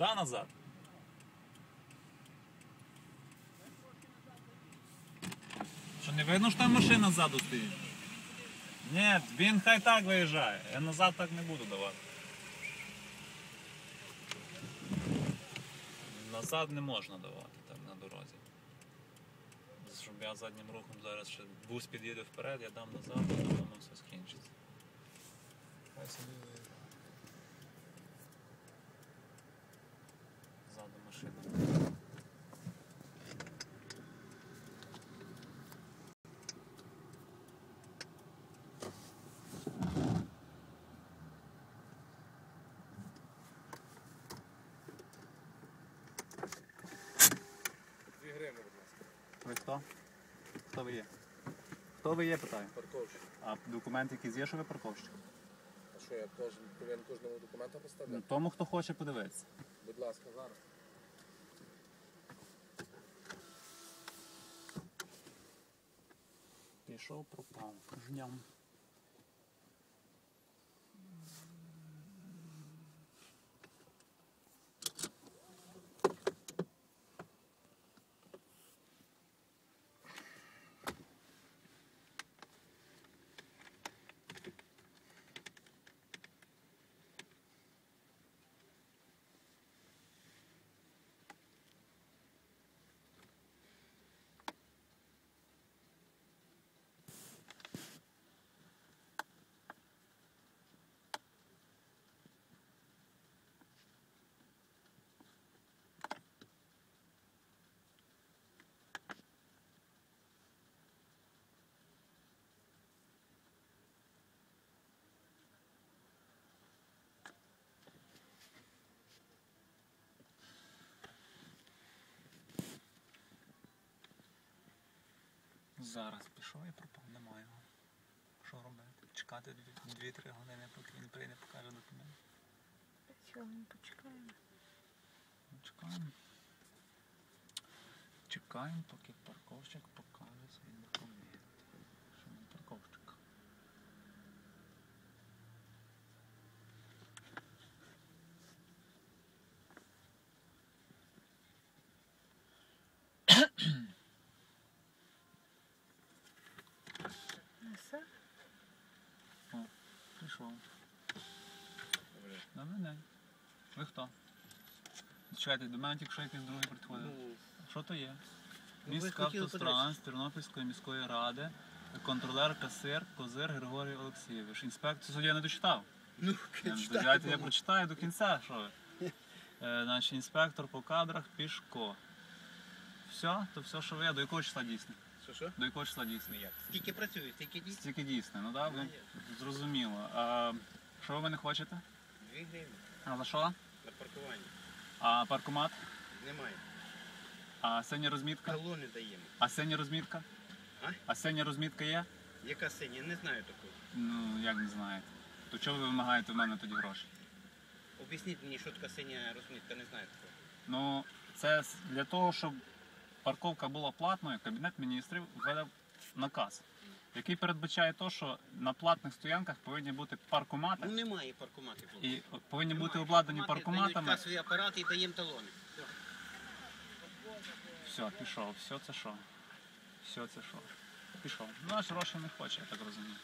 Куди назад? Що не видно, що там машина ззаду стоїть? Ні, він хай так виїжджає. Я назад так не буду давати. Назад не можна давати так на дорозі. Щоб я заднім рухом зараз ще бус під'їде вперед, я дам назад, і воно все скінчиться. Машина. Дві гривні, будь ласка. Ви хто? Хто ви є? Хто ви є, питаю? Парковщик. А документ якийсь є, що ви парковщик? А що, я кожен, повинен кожному документу Ну, поставляти? тому, хто хоче подивитися. Будь ласка, зараз. Пішов, пропав. Жням. Зараз пішов і пропав, немає його. Що робити? Чекати 2-3 години, поки він прийде, покаже документ. Чого ми почекаємо? Чекаємо. Чекаємо, поки парковщик покаже свої документи. Що він парковщик. Несе? Прийшов. Добрий день. Ви хто? Чекайте, до мене тільки що якийсь другий підходив. Що то є? Ну, Міська автостранс Тернопільської міської ради, контролер касир Козир Григорій Олексійович. Інспекцію судді я не дочитав. Ну, Дайте я прочитаю до кінця, що ви. Е, значить, інспектор по кадрах Пішко. Все, то все, що ви. До якого числа дійсне? Що, що? До якого числа дійсне? Скільки працюють, стільки дій? Стільки дійсне, ну так, Ну, зрозуміло. А, що ви не хочете? Дві гривні А за що? на паркування. А паркомат? Немає. А синя розмітка? Талони даємо. А синя розмітка? А? А синя розмітка є? Яка синя? Не знаю такого. Ну, як не знаєте. То чого ви вимагаєте в мене тоді гроші? Об'ясніть мені, що така синя розмітка, не знаю такого. Ну, це с- для того, щоб парковка була платною, Кабінет міністрів видав наказ, який передбачає те, що на платних стоянках повинні бути паркомати Ну немає паркоматів. і повинні бути обладнані паркоматами. Касові апарати і даємо талони. Все. Пішов, все це що? Все це що? Пішов. Ну, аж гроші не хоче, я так розумію.